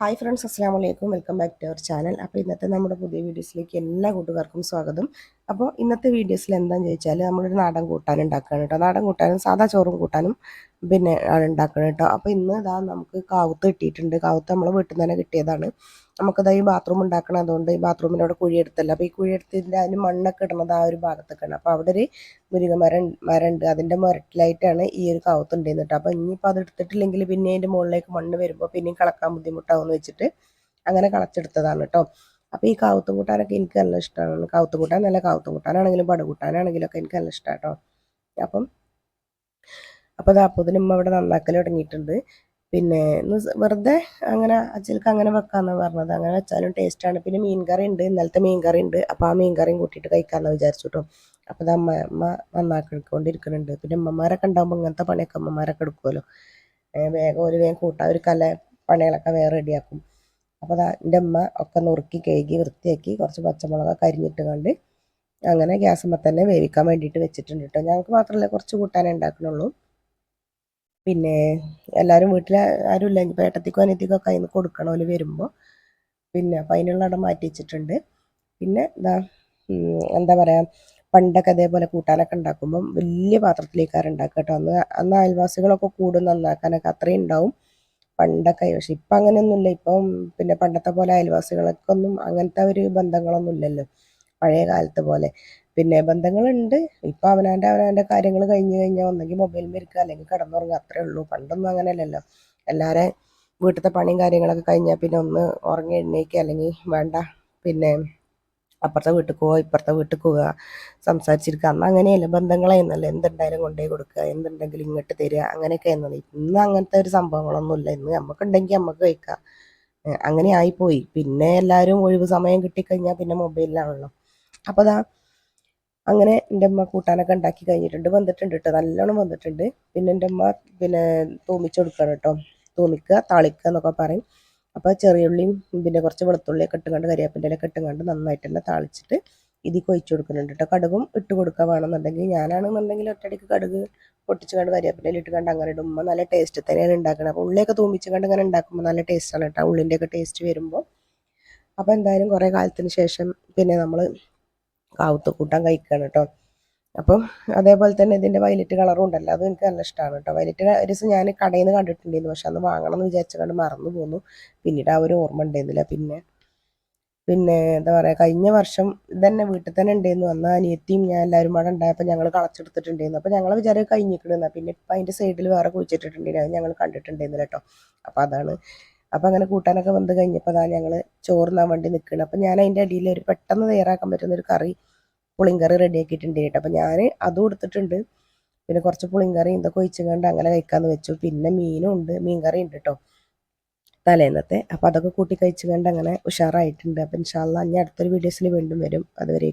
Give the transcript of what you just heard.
Hi friends അസ്സാം വലൈക്കും welcome back to our channel അപ്പോൾ ഇന്നത്തെ നമ്മുടെ പുതിയ വീഡിയോസിലേക്ക് എല്ലാ കൂട്ടുകാർക്കും സ്വാഗതം. അപ്പോൾ ഇന്നത്തെ വീഡിയോസിൽ എന്താണെന്ന് ചോദിച്ചാൽ നമ്മളൊരു നാടൻ കൂട്ടാൻ ഉണ്ടാക്കുകയാണ് കേട്ടോ നാടൻ കൂട്ടാനും സാധാ ചോറും കൂട്ടാനും പിന്നെ ആണ് ഉണ്ടാക്കുന്നത് കേട്ടോ അപ്പോൾ ഇന്ന് ഇതാ നമുക്ക് കാവുത്ത് കിട്ടിയിട്ടുണ്ട്. കാവുത്ത് നമ്മൾ വീട്ടിൽ നിന്ന് തന്നെ കിട്ടിയതാണ്. നമുക്കിതാ ഈ ബാത്റൂം ഉണ്ടാക്കണം അതുകൊണ്ട് ഈ ബാത്റൂമിന്റെ അവിടെ കുഴിയെടുത്തല്ല അപ്പോൾ ഈ കുഴിയെടുത്തിന്റെ അതിന് മണ്ണൊക്കെ ഇടുന്നത് ആ ഒരു ഭാഗത്തൊക്കെയാണ്. അപ്പോൾ അവിടെ ഒരു മുരുക മരം മരമുണ്ട് അതിന്റെ മുരട്ടിലായിട്ടാണ് ഈ ഒരു കാവത്ത് ഉണ്ടായിരുന്നത് അപ്പോൾ ഇനിയിപ്പോൾ അത് എടുത്തിട്ടില്ലെങ്കിൽ പിന്നെ അതിന്റെ മുകളിലേക്ക് മണ്ണ് വരുമ്പോൾ പിന്നെയും കളക്കാൻ ബുദ്ധിമുട്ടാവുമെന്ന് വെച്ചിട്ട് അങ്ങനെ കളച്ചെടുത്തതാണ് കേട്ടോ അപ്പോൾ ഈ കാവത്തും കൂട്ടാനൊക്കെ എനിക്ക് നല്ല ഇഷ്ടമാണ് കാവത്തും കൂട്ടാൻ നല്ല കാവത്തും കൂട്ടാനാണെങ്കിലും പടുകൂട്ടാനാണെങ്കിലും ഒക്കെ എനിക്ക് നല്ല ഇഷ്ടമാണ് കേട്ടോ അപ്പം അപ്പോൾ ഉമ്മ ഇവിടെ നന്നാക്കൽ തുടങ്ങിയിട്ടുണ്ട്. പിന്നെ വെറുതെ അങ്ങനെ അച്ഛൽക്ക് അങ്ങനെ വെക്കാമെന്ന് പറഞ്ഞത്. അങ്ങനെ വെച്ചാലും ടേസ്റ്റാണ് പിന്നെ മീൻ കറി ഉണ്ട്. ഇന്നലത്തെ മീൻ കറി ഉണ്ട്. അപ്പോൾ ആ മീൻ കറിയും കൂട്ടിയിട്ട് കഴിക്കാമെന്ന് വിചാരിച്ചു കേട്ടോ അപ്പോൾ അമ്മ അമ്മ നന്നാക്കിക്കൊണ്ടിരിക്കുന്നുണ്ട്. പിന്നെ അമ്മമാരൊക്കെ ഉണ്ടാകുമ്പോൾ ഇങ്ങനത്തെ പണിയൊക്കെ അമ്മമാരൊക്കെ എടുക്കുമല്ലോ വേഗം ഒരു വേഗം കൂട്ടാൻ ഒരു കല പണികളൊക്കെ വേറെ റെഡിയാക്കും അപ്പോൾ എന്റെ അമ്മ ഒക്കെ നുറുക്കി കഴുകി വൃത്തിയാക്കി കുറച്ച് പച്ചമുളക് അരിഞ്ഞിട്ട് കണ്ട് അങ്ങനെ ഗ്യാസുമ്പോൾ തന്നെ വേവിക്കാൻ വേണ്ടിയിട്ട് വെച്ചിട്ടുണ്ട് കേട്ടോ. ഞങ്ങൾക്ക് മാത്രമല്ല കുറച്ച് കൂട്ടാനേ ഉണ്ടാക്കണുള്ളൂ പിന്നെ എല്ലാവരും വീട്ടിൽ ആരും ഇല്ല. പേട്ടത്തിക്കോ അനിയത്തിക്കോ കയ്യിൽ നിന്ന് കൊടുക്കണമല്ലോ വരുമ്പോൾ പിന്നെ അപ്പം അതിനുള്ള ഇടം മാറ്റി വെച്ചിട്ടുണ്ട്. പിന്നെ എന്താ എന്താ പറയുക പണ്ടൊക്കെ അതേപോലെ കൂട്ടാനൊക്കെ ഉണ്ടാക്കുമ്പം വലിയ പാത്രത്തിലേക്കാണ് ഉണ്ടാക്കുക കേട്ടോ. അന്ന് അന്ന് അയൽവാസികളൊക്കെ കൂടും നന്നാക്കാനൊക്കെ അത്രയും ഉണ്ടാവും. പണ്ടൊക്കെ. പക്ഷെ ഇപ്പം അങ്ങനെയൊന്നുമില്ല. ഇപ്പം പിന്നെ പണ്ടത്തെ പോലെ അയൽവാസികൾക്കൊന്നും അങ്ങനത്തെ ഒരു ബന്ധങ്ങളൊന്നും ഇല്ലല്ലോ. പഴയ കാലത്തെ പോലെ. പിന്നെ ബന്ധങ്ങളുണ്ട്. ഇപ്പം അവനാന്റെ അവനാന്റെ കാര്യങ്ങൾ കഴിഞ്ഞ് കഴിഞ്ഞാൽ ഒന്നെങ്കിൽ മൊബൈൽ ഇരിക്കുക അല്ലെങ്കിൽ കിടന്നുറങ്ങുക. അത്രേ ഉള്ളൂ. പണ്ടൊന്നും അങ്ങനെയല്ലല്ലോ. എല്ലാവരെയും വീട്ടിലത്തെ പണിയും കാര്യങ്ങളൊക്കെ കഴിഞ്ഞാൽ പിന്നെ ഒന്ന് ഉറങ്ങി എഴുന്നേക്കുക അല്ലെങ്കിൽ വേണ്ട. പിന്നെ അപ്പുറത്തെ വീട്ടിൽ പോവുക ഇപ്പുറത്തെ വീട്ടിൽ പോവുക സംസാരിച്ചിരിക്കുക. അന്ന് അങ്ങനെയല്ല ബന്ധങ്ങളായിരുന്നല്ലോ? എന്തുണ്ടായാലും കൊണ്ടുപോയി കൊടുക്കുക എന്തുണ്ടെങ്കിലും ഇങ്ങോട്ട് തരിക അങ്ങനെയൊക്കെ ആയിരുന്നത് ഇന്ന് അങ്ങനത്തെ ഒരു സംഭവങ്ങളൊന്നുമില്ല. ഇന്ന് നമുക്കുണ്ടെങ്കിൽ നമുക്ക് കഴിക്കാം. അങ്ങനെ ആയിപ്പോയി. പിന്നെ എല്ലാവരും ഒഴിവ് സമയം കിട്ടിക്കഴിഞ്ഞാൽ പിന്നെ മൊബൈലിലാണല്ലോ. അപ്പോൾ അതാ അങ്ങനെ എന്റെ അമ്മ കൂട്ടാനൊക്കെ ഉണ്ടാക്കി കഴിഞ്ഞിട്ടുണ്ട്. വന്നിട്ടുണ്ട് കേട്ടോ. നല്ലോണം വന്നിട്ടുണ്ട്. പിന്നെ എന്റെ അമ്മ പിന്നെ തൂമിച്ചു കൊടുക്കണം കേട്ടോ. തൂമിക്കുക താളിക്കുക എന്നൊക്കെ പറയും. അപ്പോൾ ചെറിയ ഉള്ളിയും പിന്നെ കുറച്ച് വെളുത്തുള്ളിയൊക്കെ ഇട്ടുകൊണ്ട് കരിയാപ്പിന്റെ ഇലയൊക്കെ ഇട്ടുകൊണ്ട് നന്നായിട്ട് തന്നെ താളിച്ചിട്ട് ഇതിൽ കൊഴിച്ച് കൊടുക്കുന്നുണ്ട് കേട്ടോ. കടുകും ഇട്ട് കൊടുക്കുക വേണമെന്നുണ്ടെങ്കിൽ ഞാനാണെന്നുണ്ടെങ്കിൽ ഒറ്റയടിക്ക് കടുക് പൊട്ടിച്ച് കണ്ട് കരിയാപ്പിന്റെ ഇട്ട് കണ്ട് അങ്ങനെ ഇടുമ്പോൾ നല്ല ടേസ്റ്റ് തന്നെയാണ് ഉണ്ടാക്കുന്നത് അപ്പോൾ ഉള്ളിയൊക്കെ തൂമിച്ച് കണ്ട് അങ്ങനെ ഉണ്ടാക്കുമ്പോൾ നല്ല ടേസ്റ്റാണ് കേട്ടോ. ഉള്ളിന്റെയൊക്കെ ടേസ്റ്റ് വരുമ്പോൾ. അപ്പോൾ എന്തായാലും കുറേ കാലത്തിന് ശേഷം പിന്നെ നമ്മൾ കാവത്ത് കൂട്ടാൻ കഴിക്കുകയാണ് കേട്ടോ. അപ്പം അതേപോലെ തന്നെ ഇതിന്റെ വയലറ്റ് കളറും ഉണ്ടല്ലോ അതും എനിക്ക് നല്ല ഇഷ്ടമാണ് കേട്ടോ വയലറ്റ് ഒരു ദിവസം ഞാൻ കടയിൽ നിന്ന് കണ്ടിട്ടുണ്ടായിരുന്നു പക്ഷെ അന്ന് വാങ്ങണം എന്ന് വിചാരിച്ചുകൊണ്ട് മറന്നു പോന്നു. പിന്നീട് ആ ഒരു ഓർമ്മ ഉണ്ടായിരുന്നില്ല. പിന്നെ പിന്നെ എന്താ പറയുക കഴിഞ്ഞ വർഷം ഇതന്നെ വീട്ടിൽ തന്നെ ഉണ്ടായിരുന്നു. അന്ന് അനിയത്തിയും ഞാൻ എല്ലാവരും അവിടെ ഉണ്ടായപ്പോൾ ഞങ്ങൾ കളച്ചെടുത്തിട്ടുണ്ടായിരുന്നു. അപ്പോൾ ഞങ്ങൾ വിചാരം കഴിഞ്ഞിരിക്കണമെന്ന പിന്നെ ഇപ്പം അതിന്റെ സൈഡിൽ വേറെ കുഴിച്ചിട്ടിട്ടുണ്ടായിരുന്നു. അത് ഞങ്ങൾ കണ്ടിട്ടുണ്ടായിരുന്നില്ല കേട്ടോ അപ്പോൾ അതാണ്. അപ്പം അങ്ങനെ കൂട്ടാനൊക്കെ വന്ന് കഴിഞ്ഞപ്പോൾ അതാണ് ഞങ്ങൾ ചോറിനാൻ വേണ്ടി നിൽക്കുന്നത് അപ്പം ഞാൻ അതിന്റെ അടിയിൽ ഒരു പെട്ടെന്ന് തയ്യാറാക്കാൻ പറ്റുന്ന ഒരു കറി പുളിങ്കറി റെഡിയാക്കിയിട്ടുണ്ട് കേട്ടോ. അപ്പോൾ ഞാൻ അതും എടുത്തിട്ടുണ്ട്. പിന്നെ കുറച്ച് പുളിങ്കറി ഇതൊക്കെ ഒഴിച്ചുകൊണ്ട് അങ്ങനെ കഴിക്കാമെന്ന് വെച്ചു. പിന്നെ മീനും ഉണ്ട്. മീൻ കറി ഉണ്ട് കേട്ടോ തലേന്നത്തെ. അപ്പോൾ അതൊക്കെ കൂട്ടി കഴിച്ചുകൊണ്ട് അങ്ങനെ ഉഷാറായിട്ടുണ്ട്. അപ്പോൾ ഇൻഷാല്ല ഞാൻ അടുത്തൊരു വീഡിയോസിൽ വീണ്ടും വരും. അതുവരെ